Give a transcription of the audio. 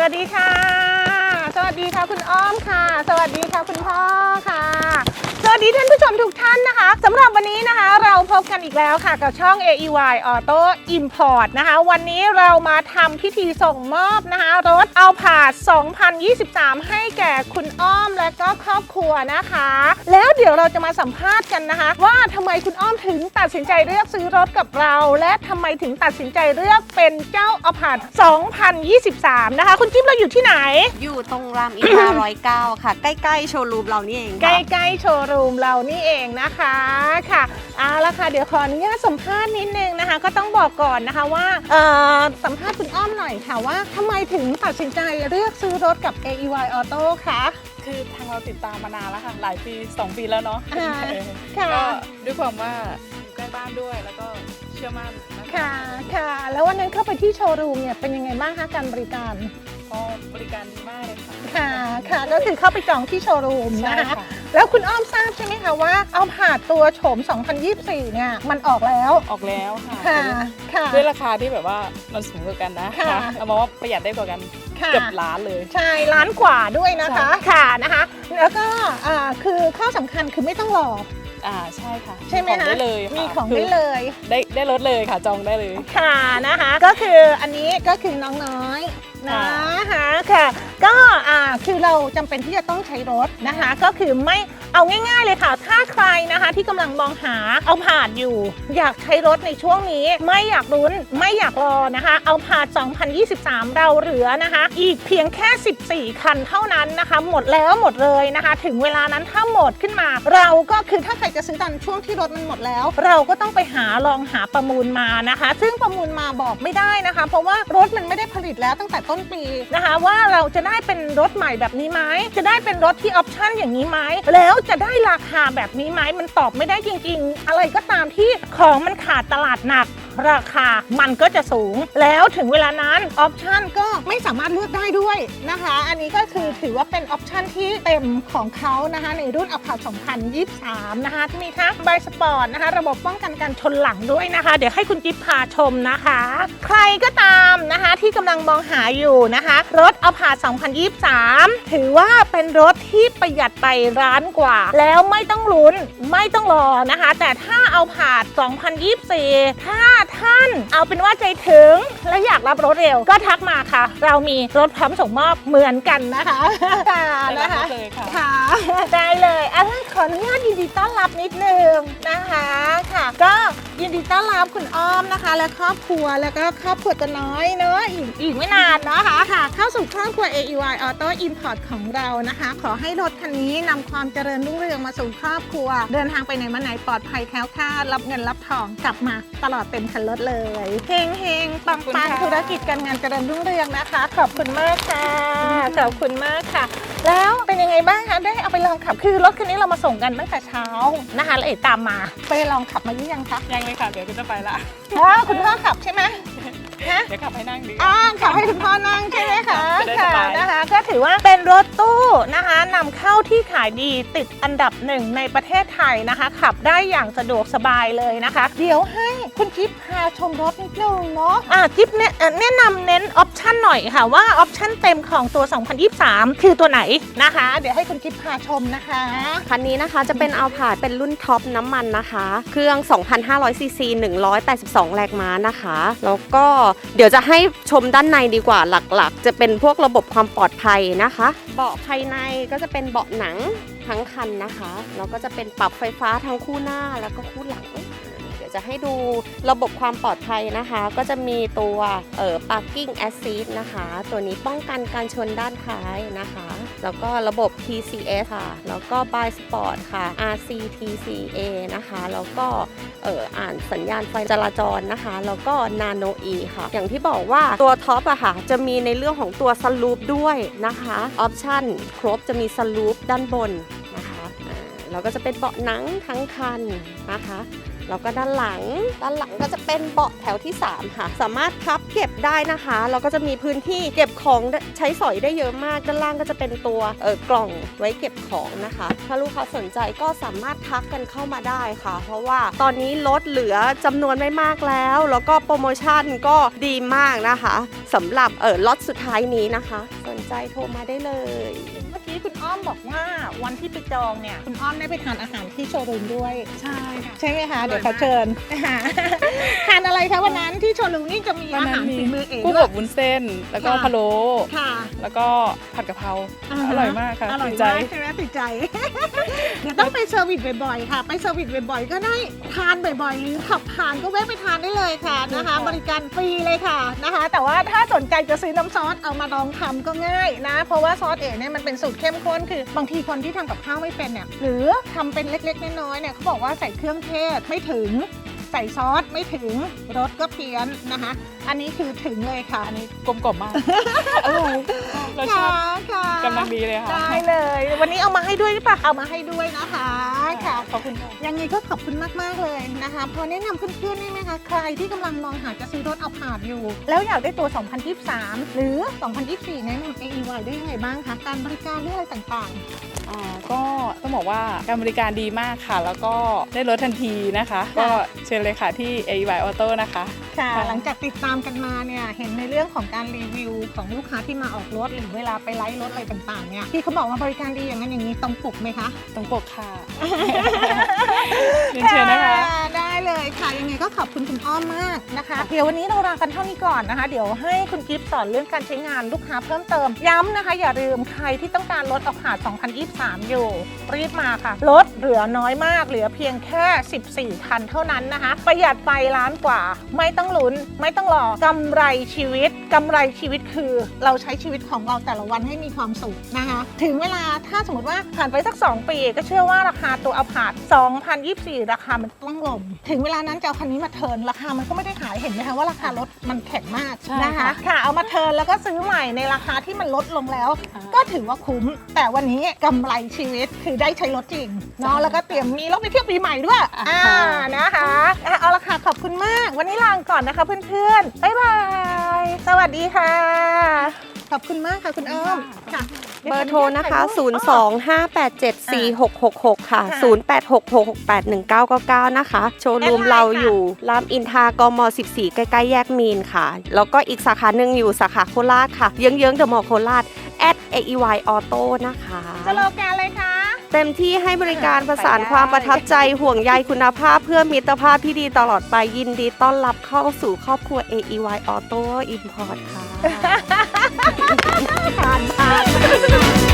สวัสดีค่ะ สวัสดีค่ะคุณอ้อมค่ะ สวัสดีค่ะคุณพ่อค่ะ สวัสดีท่านผู้ชมทุกท่านนะคะสำหรับวันนี้นะคะ เราพบกันอีกแล้วค่ะกับช่อง AEY Auto Import นะคะ วันนี้เรามาทำพิธีส่งมอบนะคะ รถเอาผาด 2023 ให้แก่คุณอ้อมและก็ครอบครัวนะคะ แล้วเดี๋ยวเราจะมาสัมภาษณ์กันนะคะ ว่าทำไมคุณอ้อมถึงตัดสินใจเลือกซื้อรถกับเรา และทำไมถึงตัดสินใจเลือกเป็นเจ้าเอาผาด 2023 นะคะ คุณจิ๊บเราอยู่ที่ไหน อยู่ตรงรามอินทราร้อยเก้าค่ะ ใกล้ๆโชว์รูมเรานี่เองใกค่ะล้ๆโชว์รูมเรานี่เองนะคะค่ะเอาละค่ะเดี๋ยวขออนุญาตสัมภาษณ์นิดนึงนะคะ ก็ต้องบอกก่อนนะคะว่าเอ่อสัมภาษณ์คุณอ้อมหน่อยค่ะว่าทำไมถึงตัดสินใจเลือกซื้อรถกับ AEY Auto คะ คือทางเราติดตามมานานแล้วค่ะ หลายปี 2 ปีแล้วเนาะอ่าเออค่ะ ก็ด้วยความว่าอยู่ใกล้บ้านด้วยแล้วก็เชื่อมั่นน ค่ะค่ะ แล้ววันนั้นเข้าไปที่โชว์รูมเนี่ยเป็นยังไงบ้างคะการบริการก็บริการดีมากเลยค่ะ ค่ะค่ะก็คือเข้าไปจองที่โชว์รูมใช่นะคะค่ะ แล้วคุณอ้อมทราบใช่ไหมคะว่าเอาผ่าดตัวโฉม 2024 เนี่ยมันออกแล้วออกแล้วค่ะ ค่ะค่ะ ด้วยราคาที่แบบว่ามันสูงกว่ากันนะค่ะเรามองว่าประหยัดได้กว่ากันค่ะ เกือบล้านเลย ใช่ล้านกว่าด้วยนะคะใช่ค่ะนะคะ แล้วก็อ่าคือข้อสำคัญคือไม่ต้องรอ อ่าใช่ค่ะใช่ไหมของคะได้เลยค่ะมีของคืได้เลยได้ได้รถเลยค่ะจองได้เลย ค่ะนะคะ ก็คืออันนี้ก็คือน้องน้อยนะคะค่ะ ก็อ่า คือเราจำเป็นที่จะต้องใช้รถนะคะ ก็คือไม่เอาง่าย ๆ เลยค่ะ ถ้าใครนะคะที่กำลังมองหาเอาผ่านอยู่ อยากใช้รถในช่วงนี้ ไม่อยากลุ้นไม่อยากรอนะคะ เอาผ่าน2023 เราเหลือนะคะ อีกเพียงแค่ 14 คันเท่านั้นนะคะ หมดแล้วหมดเลยนะคะ ถึงเวลานั้นถ้าหมดขึ้นมา เราก็คือถ้าใครจะซื้อตอนช่วงที่รถมันหมดแล้ว เราก็ต้องไปหาลองหาประมูลมานะคะ ซึ่งประมูลมาบอกไม่ได้นะคะ เพราะว่ารถมันไม่ได้ผลิตแล้วตั้งแต่ต้นปีนะคะ ว่าเราจะได้เป็นรถใหม่แบบนี้ไหมจะได้เป็นรถที่ออปชั่นอย่างนี้ไหมแล้วจะได้ราคาแบบนี้ไหมมันตอบไม่ได้จริง ๆ อะไรก็ตามที่ของมันขาดตลาดหนัก ราคามันก็จะสูง แล้วถึงเวลานั้นออปชันก็ไม่สามารถเลือกได้ด้วยนะคะ อันนี้ก็คือถือว่าเป็นออปชันที่เต็มของเขานะคะในรุ่นอัพพา2023 นะคะที่มีทั้งใบสปอร์ตนะคะระบบป้องกันการชนหลังด้วยนะคะ เดี๋ยวให้คุณจิ๊บพาชมนะคะ ใครก็ตามนะคะที่กำลังมองหาอยู่นะคะ รถอัพพา2023 ถือว่าเป็นรถที่ประหยัดไปร้านกว่า แล้วไม่ต้องลุ้นไม่ต้องรอนะคะ แต่ถ้าเอาผ่าน2024 ถ้าท่าน เอาเป็นว่าใจถึงและอยากรับรถเร็วก็ทักมาค่ะ เรามีรถพร้อมส่งมอบเหมือนกันนะคะค่ะได้นะรับคะรถเลยค่ะค่ะได้เลยอะงั้นขออนุญาตยินดีต้อนรับนิดนึงนะคะค่ะ ก็ยินดีต้อนรับคุณอ้อมนะคะ และครอบครัวแล้วก็ครอบครัวตัวน้อยเนอะอีกอีกไม่นานนะคะค่ะ เข้าสู่ครอบครัว AEY Auto Import ของเรานะคะ ขอให้รถคันนี้นำความเจริญรุ่งเรืองมาสู่ครอบครัว เดินทางไปไหนมาไหนปลอดภัยแคล้วคลาดรับเงินรับทองกลับมาตลอดเต็มคันรถเลยเฮงเฮงปังขอบคุณปังค่ะธุรกิจการงานเจริญรุ่งเรืองนะคะ ขอบคุณมากค่ะขอบคุณมากค่ะ แล้วเป็นยังไงบ้างคะได้เอาไปลองขับคือรถคันนี้เรามาส่งกันตั้งแต่เช้านะคะแล้วเอ๋ตามมาไปลองขับมาหรือยังคะยังเลยค่ะเดี๋ยวก็จะไปละว้าวคุณพ่อขับใช่ไหมฮะเดี๋ยวขับให้นั่งดีอ่าขับให้คุณพ่อนั่ง อว่าเป็นรถตู้นะคะนำเข้าที่ขายดีติดอันดับหนึ่งในประเทศไทยนะคะ ขับได้อย่างสะดวกสบายเลยนะคะ เดี๋ยวให้คุณจิ๊บพาชมรถนิดนึงเนาะอะจิ๊บเนี่ยแนะนำเน้นออปชั่น หน่อยค่ะว่าออปชั่นเต็มของตัว 2023 คือตัวไหนนะคะ เดี๋ยวให้คุณจิ๊บพาชมนะคะ คันนี้นะคะจะเป็นเอาผาดเป็นรุ่นท็อปน้ำมันนะคะ เครื่อง 2,500ซีซี182 แรงม้านะคะ แล้วก็เดี๋ยวจะให้ชมด้านในดีกว่าหลักๆ จะเป็นพวกระบบความปลอดภัยนะคะ เบาะภายในก็จะเป็นเบาะหนังทั้งคันนะคะ แล้วก็จะเป็นปรับไฟฟ้าทั้งคู่หน้าแล้วก็คู่หลัง ดี๋ยวจะให้ดูระบบความปลอดภัยนะคะ ก็จะมีตัวเอ่อ parking assist นะคะ ตัวนี้ป้องกันการชนด้านท้ายนะคะ แล้วก็ระบบ TCS ค่ะ แล้วก็ by sport ค่ะ RCTCA นะคะ แล้วก็เอ่ออ่านสัญญาณไฟจราจรนะคะ แล้วก็ Nano E ค่ะ อย่างที่บอกว่าตัวท็อปอะค่ะ จะมีในเรื่องของตัวสลูปด้วยนะคะออปชั่นครบจะมีสลูปด้านบนนะคะอ่าแล้วก็จะเป็นเบาะหนังทั้งคันนะคะ แล้วก็ด้านหลัง ด้านหลังก็จะเป็นเบาะแถวที่ 3 ค่ะ สามารถพับเก็บได้นะคะแล้วก็จะมีพื้นที่เก็บของใช้สอยได้เยอะมาก ด้านล่างก็จะเป็นตัวเออกล่องไว้เก็บของนะคะ ถ้าลูกค้าสนใจก็สามารถทักกันเข้ามาได้ค่ะ เพราะว่าตอนนี้ลดเหลือจำนวนไม่มากแล้ว แล้วก็โปรโมชั่นก็ดีมากนะคะสำหรับเออล็อตสุดท้ายนี้นะคะ ใจโทรมาได้เลย เมื่อกี้คุณอ้อมบอกว่าวันที่ไปจองเนี่ย คุณอ้อมได้ไปทานอาหารที่โชว์รูมด้วย ใช่ค่ะ ใช่ไหมคะอร่อยเดี๋ยวขอเชิญทานอะไรคะวันนั้นที่โชว์รูมนี่จะมีวันอานั้หารนมีฝีมือเองกุ้งด้อวยบวุ้นเส้น แล้วก็ค่ะพะโล้ค่ะ แล้วก็ผัดกะเพราาฮะอร่อยมากค่ะอร่อยติดใจมากใช่ไหมติดใจเดี๋ยวต้องไปเซอร์วิสบ่อยๆค่ะ ไปเซอร์วิสบ่อยๆก็ได้ทานบ่อยๆหรือขับผ่านก็แวะไปทานได้เลยค่ะนะคะค่ะบริการฟรีเลยค่ะนะคะ แต่ว่าถ้าสนใจจะซื้อน้ำซอสเอามาลองทำก็ง่ายนะ เพราะว่าซอสเอ๋เนี่ยมันเป็นสูตรเข้มข้นคือบางทีคนที่ทำกับข้าวไม่เป็นเนี่ยหรือทำเป็นเล็กๆน้อยๆเนี่ยเขาบอกว่าใส่เครื่องเทศไม่ถึงใส่ซอสไม่ถึงรสก็เพี้ยนนะคะ อันนี้คือถึงเลยค่ะ อันนี้กลมกล่อมมากอร่อยรสชาติค่ะกำลังดีเลยค่ะ ได้เลย วันนี้เอามาให้ด้วยหรือเปล่าเอามาให้ด้วยนะคะค่ะ ขอบคุณค่ะ ยังไงก็ขอบคุณมาก ๆ เลยนะคะ พอแนะนำเพื่อนๆนี่ไหมคะ ใครที่กำลังมองหาจะซื้อรถเอาผาดอยู่ แล้วอยากได้ตัว 2023 หรือ 2024 แนะนำ AEY ได้ยังไงบ้างคะ การบริการหรืออะไรต่างอ่าก็ต้องบอกว่าการบริการดีมากค่ะ แล้วก็ได้ลดทันทีนะคะ ก็เชิญเลยค่ะที่ AY Auto นะคะ ๆ ค่ะ ค่ะ หลังจากติดตามกันมาเนี่ย เห็นในเรื่องของการรีวิวของลูกค้าที่มาออกรถหรือเวลาไปไลฟ์รถอะไรต่างๆ เนี่ย ที่เขาบอกว่าบริการดีอย่างนั้นอย่างนี้ตรงปกไหมคะต้องปกค่ะเรียนเชิญนะคะได้ เลยค่ะยังไงก็ขอบคุณคุณอ้อมมากนะคะ เดี๋ยววันนี้เราลากันเท่านี้ก่อนนะคะ เดี๋ยวให้คุณกิฟต์สอนเรื่องการใช้งานลูกค้าเพิ่มเติม ย้ำนะคะ อย่าลืมใครที่ต้องการลดเอาขาด 2023 อยู่ รีบมาค่ะ ลดเหลือน้อยมาก เหลือเพียงแค่ 14คันเท่านั้นนะคะ ประหยัดไปล้านกว่า ไม่ต้องลุ้น ไม่ต้องรอกำไรชีวิตกำไรชีวิตคือ เราใช้ชีวิตของเราแต่ละวันให้มีความสุขนะคะ ถึงเวลาถ้าสมมติว่าผ่านไปสัก 2 ปี ก็เชื่อว่าราคาตัวอาผาด2024 ราคามันต้องลงถึงเวลานั้นจะเอาคันนี้มาเทิร์นราคามันก็ไม่ได้ขายเห็นไหมคะว่าราคารถมันแข็งมากใช่นะคะ ค่ะ ค่ะเอามาเทิร์นแล้วก็ซื้อใหม่ในราคาที่มันลดลงแล้ว อ่า ก็ถือว่าคุ้ม แต่วันนี้กำไรชีวิตคือได้ใช้รถจริงเนาะแล้วก็เตรียมมีรถไปเที่ยวปีใหม่ด้วยอ่าอ่านะคะอะเอาละค่ะขอบคุณมาก วันนี้ลาก่อนนะคะเพื่อนๆบ๊ายบาย สวัสดีค่ะ ขอบคุณมากค่ะคุณอ้อมค่ะเบอร์โทรนะคะ 025874666 ค่ะค่ะ0866681999 นะคะ โชว์รูมแอดไลน์เราค่ะอยู่รามอินทรากม 14 ใกล้ๆ แยกมีนค่ะ แล้วก็อีกสาขาหนึ่งอยู่สาขาโคราชค่ะ เยื้องๆเดอะมอลล์โคราช at AEY Auto นะคะสโลแกนเลยคะเต็มที่ให้บริการประสานไปได้ความประทับใจห่วงใยคุณภาพเพื่อมิตรภาพที่ดีตลอดไปยินดีต้อนรับเข้าสู่ครอบครัว AEY Auto Import ค่ะ ผ่านผ่าน